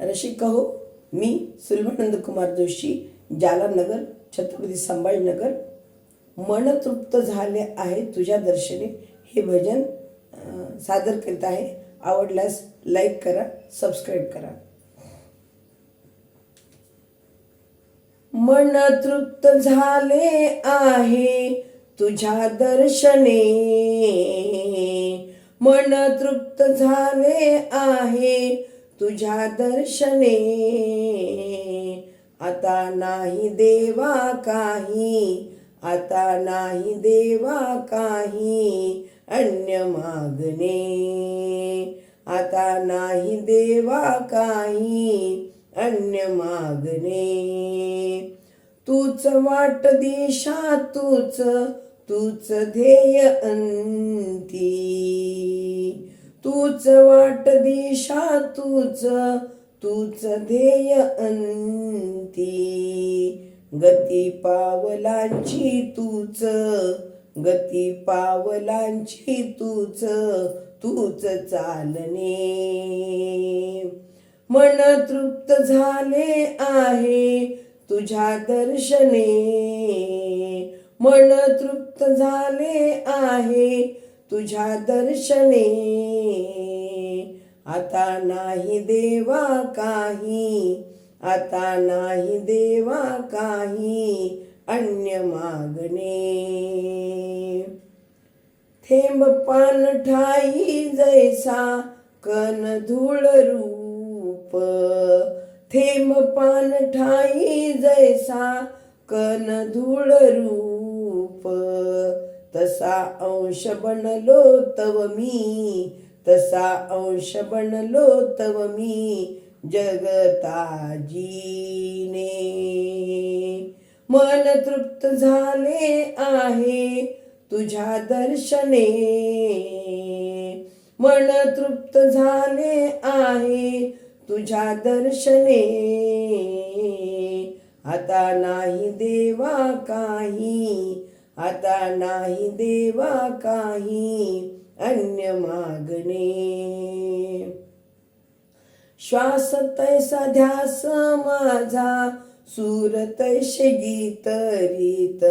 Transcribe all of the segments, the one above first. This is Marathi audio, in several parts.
रसिक हो मी सुलभानंद कुमार जोशी जालनगर छत्रपती संभाजीनगर मन तृप्त झाले आहे तुझ्या दर्शने. हे भजन सादर करीत आहे. आवडल्यास लाईक करा सबस्क्राईब करा. मन तृप्त झाले आहे तुझ्या दर्शने. मन तृप्त झाले आहे तुझ्या दर्शने आता नाही देवा काही आता नाही देवा काही अन्य मागणे. आता नाही देवा काही अन्य मागणे. तूच वाट दिशा तूच तूच ध्येय अंती. तूच वाट दिशा तूच तूच ध्येय अंती. गती पावलांची तूच गती पावलांची तूच तूच चालणे मन तृप्त झाले आहे तुझ्या दर्शने. मन तृप्त झाले आहे तुझ्या दर्शने. आता नाही देवा काही आता नाही देवा काही अन्य मागणे. थेंब पान ठाई जैसा कन धूळ रूप. थेंब पान ठाई जैसा कन धूळ रूप. तसा अंश बनलो तव मी तसा अंश बनलो तव मी जगता जीने मन तृप्त झाले आहे तुझ्या दर्शने. मन तृप्त झाले आहे तुझ्या दर्शने. आता नाही देवा काही आता नाही देवा काही अन्य मागणे. श्वास तैसा ध्यास माझा सूर तैसे गीत रीत.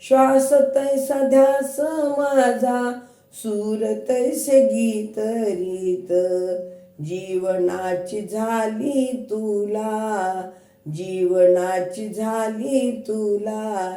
श्वास तैसा ध्यास माझा सूर तैसे गीत रीत. जीवनाची झाली तुला जीवनाची झाली तुला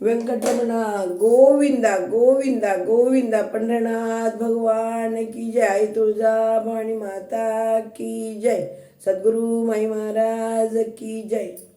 व्यंकटरमणा गोविंदा गोविंदा गोविंदा पंढरनाथ भगवान की जय तुळजा भवानी माता की जय सद्गुरु माई महाराज की जय.